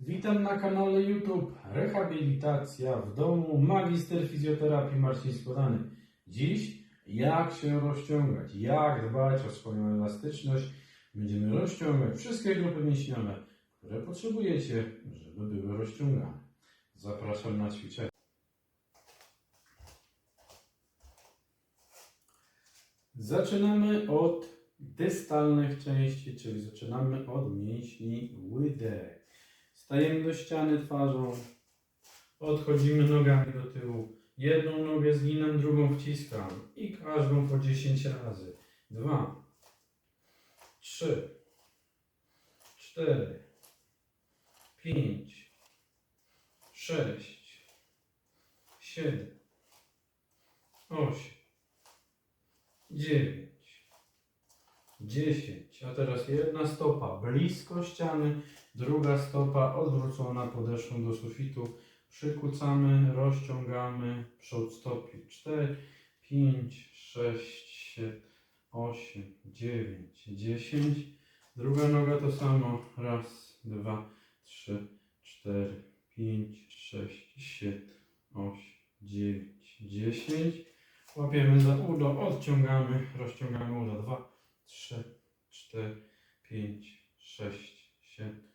Witam na kanale YouTube Rehabilitacja w domu Magister Fizjoterapii Marcin Składany. Dziś jak się rozciągać, jak dbać o swoją elastyczność. Będziemy rozciągać wszystkie grupy mięśniowe, które potrzebujecie, żeby były rozciągane. Zapraszam na ćwiczenie. Zaczynamy od dystalnych części, czyli zaczynamy od mięśni łydek. Stajemy do ściany twarzą, odchodzimy nogami do tyłu. Jedną nogę zginam, drugą wciskam. I każdą po 10 razy. Dwa, trzy, cztery, pięć, sześć, siedem, osiem, dziewięć, dziesięć. A teraz jedna stopa. Blisko ściany, druga stopa odwrócona podeszwą do sufitu. Przykucamy, rozciągamy, przód stopy 4, 5, 6, 7, 8, 9, 10. Druga noga to samo. Raz, dwa, trzy, cztery, pięć, sześć, siedem, osiem, dziewięć, dziesięć. Łapiemy za udo, odciągamy, rozciągamy udo. Dwa, trzy, cztery, pięć, sześć, siedem,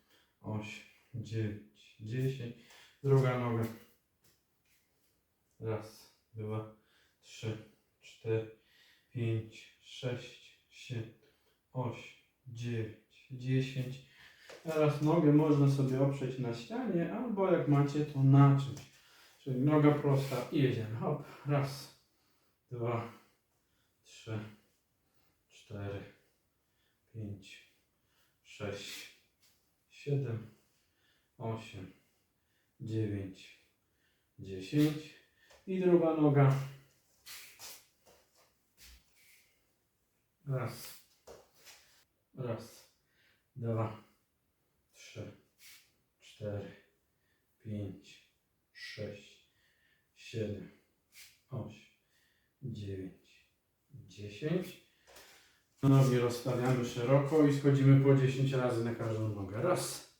osiem, dziewięć, dziesięć. Druga noga. Raz, dwa, trzy, cztery, pięć, sześć, siedem, osiem, dziewięć, dziesięć. Teraz nogę można sobie oprzeć na ścianie, albo jak macie to na czymś. Czyli noga prosta i jedziemy. Hop, raz, dwa, trzy, cztery, pięć, sześć, siedem, osiem, dziewięć, dziesięć i druga noga. Raz, raz, dwa, trzy, cztery, pięć, sześć, siedem, osiem, dziewięć, dziesięć. Nogi rozstawiamy szeroko i schodzimy po 10 razy na każdą nogę. Raz.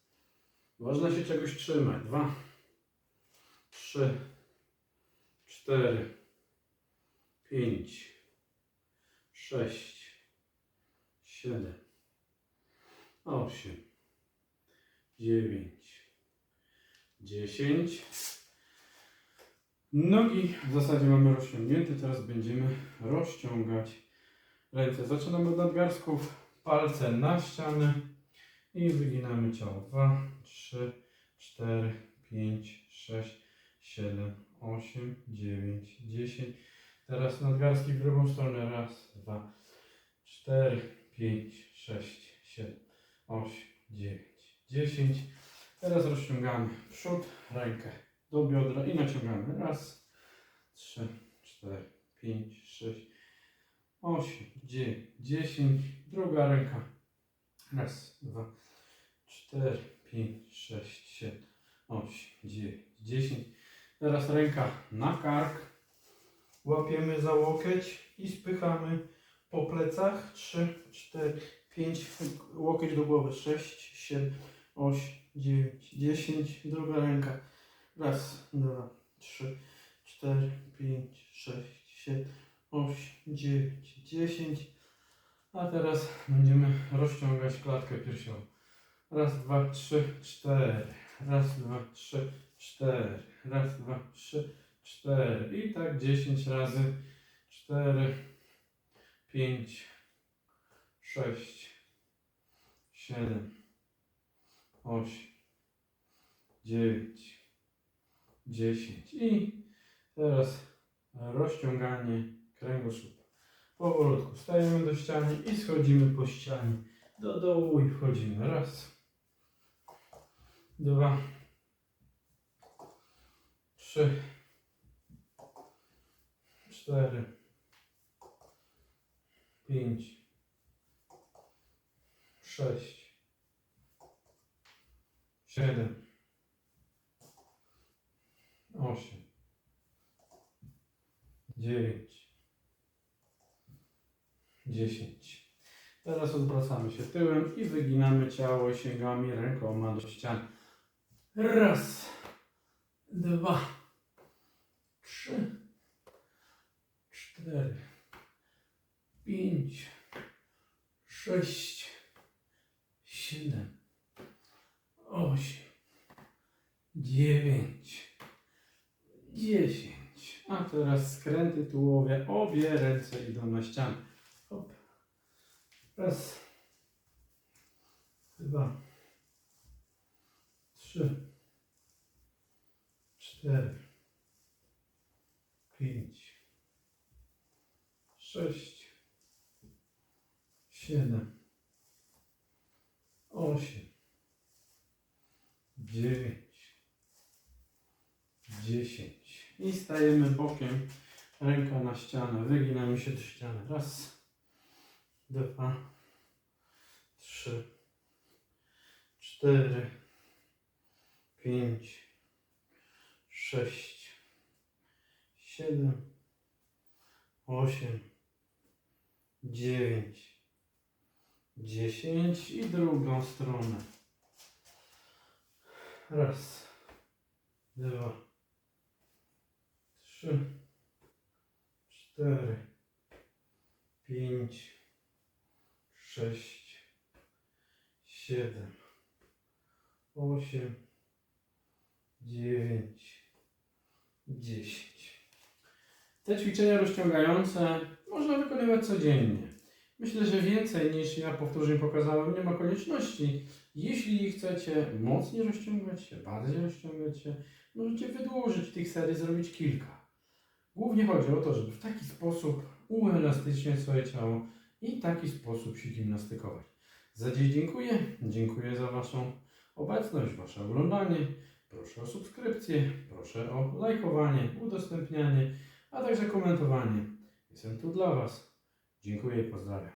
Można się czegoś trzymać. Dwa, trzy, cztery, pięć, sześć, siedem, osiem, dziewięć, dziesięć. Nogi w zasadzie mamy rozciągnięte, teraz będziemy rozciągać ręce. Zaczynamy od nadgarstków, palce na ścianę i wyginamy ciało. 2, 3, 4, 5, 6, 7, 8, 9, 10. Teraz nadgarstki w drugą stronę. Raz, dwa, 4, 5, 6, 7, 8, 9, 10. Teraz rozciągamy przód, rękę do biodra i naciągamy. Raz, 3, 4, 5, 6, 8, 9, 10. Druga ręka. Raz, dwa, 4, 5, 6, 7, 8, 9, 10. Teraz ręka na kark. Łapiemy za łokieć i spychamy po plecach. 3, 4, 5. Łokieć do głowy. 6, 7, 8, 9, 10. Druga ręka. Raz, dwa, trzy, cztery, pięć, sześć, siedem, osiem, dziewięć, dziesięć. A teraz będziemy rozciągać klatkę piersiową. Raz, dwa, trzy, cztery. Raz, dwa, trzy, cztery. Raz, dwa, trzy, cztery. I tak 10 razy. Cztery, pięć, sześć, siedem, osiem, dziewięć, dziesięć. I teraz rozciąganie kręgosłupa. Powolutku stajemy do ściany i schodzimy po ścianie do dołu i wchodzimy. Raz, dwa, trzy, cztery, pięć, sześć, siedem, osiem, dziewięć, dziesięć. Teraz odwracamy się tyłem i wyginamy ciało sięgamy rękoma do ściany. Raz, dwa, trzy, cztery, pięć, sześć, siedem, osiem, dziewięć, dziesięć. A teraz skręty tułowe. Obie ręce idą na ścianę. Hop. Raz, dwa, trzy, cztery, pięć, sześć, siedem, osiem, dziewięć, dziesięć. I stajemy bokiem, ręka na ścianę, wyginamy się do ściany. Raz, dwa, trzy, cztery, pięć, sześć, siedem, osiem, dziewięć, dziesięć i drugą stronę. Raz, dwa, trzy, cztery, pięć, sześć, siedem, osiem, dziewięć, dziesięć. Te ćwiczenia rozciągające można wykonywać codziennie. Myślę, że więcej niż ja powtórzeń pokazałem, nie ma konieczności. Jeśli chcecie mocniej rozciągać się, bardziej rozciągać się, możecie wydłużyć tych serii, zrobić kilka. Głównie chodzi o to, żeby w taki sposób uelastyczniać swoje ciało i taki sposób się gimnastykować. Za dziś dziękuję. Dziękuję za Waszą obecność, Wasze oglądanie. Proszę o subskrypcję, proszę o lajkowanie, udostępnianie, a także komentowanie. Jestem tu dla Was. Dziękuję i pozdrawiam.